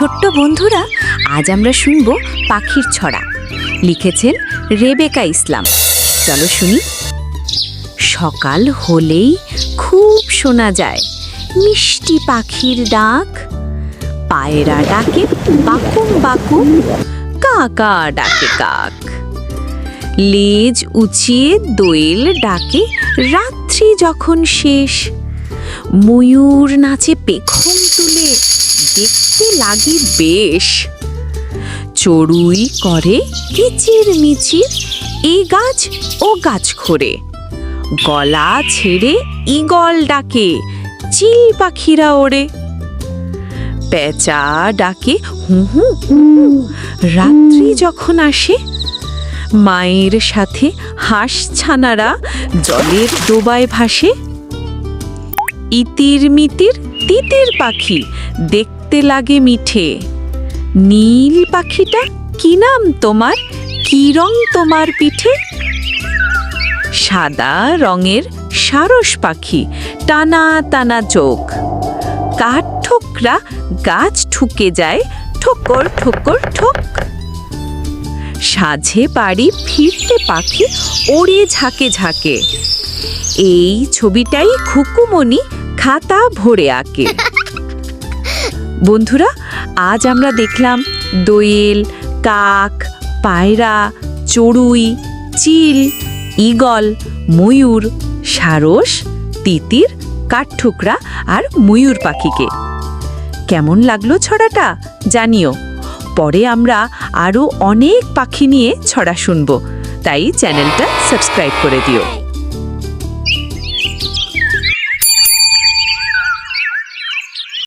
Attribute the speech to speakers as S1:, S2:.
S1: ছোট্ট বন্ধুরা, আজ আমরা শুনব পাখির ছড়া। লিখেছেন রেবেকা ইসলাম। চলো শুনি। সকাল হলেই খুব শোনা যায় মিষ্টি পাখির ডাক। পায়রা ডাকে বাকুম বাকুম, কাকা ডাকে কাক। লেজ উঁচিয়ে দোয়েল ডাকে রাত্রি যখন শেষ। ময়ূর নাচে পেখম তুলে দেখতে লাগে বেশ। চড়ুই করে কিচির মিচির এ গাছ ও গাছ খোরে গলা ছেড়ে ইগল ডাকে, চিল পাখিরা ওড়ে। পেঁচা ডাকে হু। রাত্রি যখন আসে, মায়ের সাথে হাঁস ছানারা জলের ডোবায় ভাসে। ইতির মিতির তিতির পাখি দেখতে লাগে মিঠে। নীল পাখিটা কি নাম তোমার? কি রং তোমার পিঠে? সাদা রঙের সারস পাখি, টানা টানা চোখ। কাঠ ঠোকরা গাছ ঠুকে যায়, ঠোকর ঠোকর ঠোক। সাঝে বাড়ি ফিরতে পাখি ওড়ে ঝাঁকে ঝাঁকে। এই ছবিটাই খুকুমনি খাতা ভরে আঁকে। বন্ধুরা, আজ আমরা দেখলাম দোয়েল, কাক, পায়রা, চড়ুই, চিল, ঈগল, ময়ূর, সারস, তিতির, কাঠঠুকরা আর ময়ূর পাখিকে। কেমন লাগল ছড়াটা? জানিও। পরে আমরা আরও অনেক পাখি নিয়ে ছড়া শুনব। তাই চ্যানেলটা সাবস্ক্রাইব করে দিও।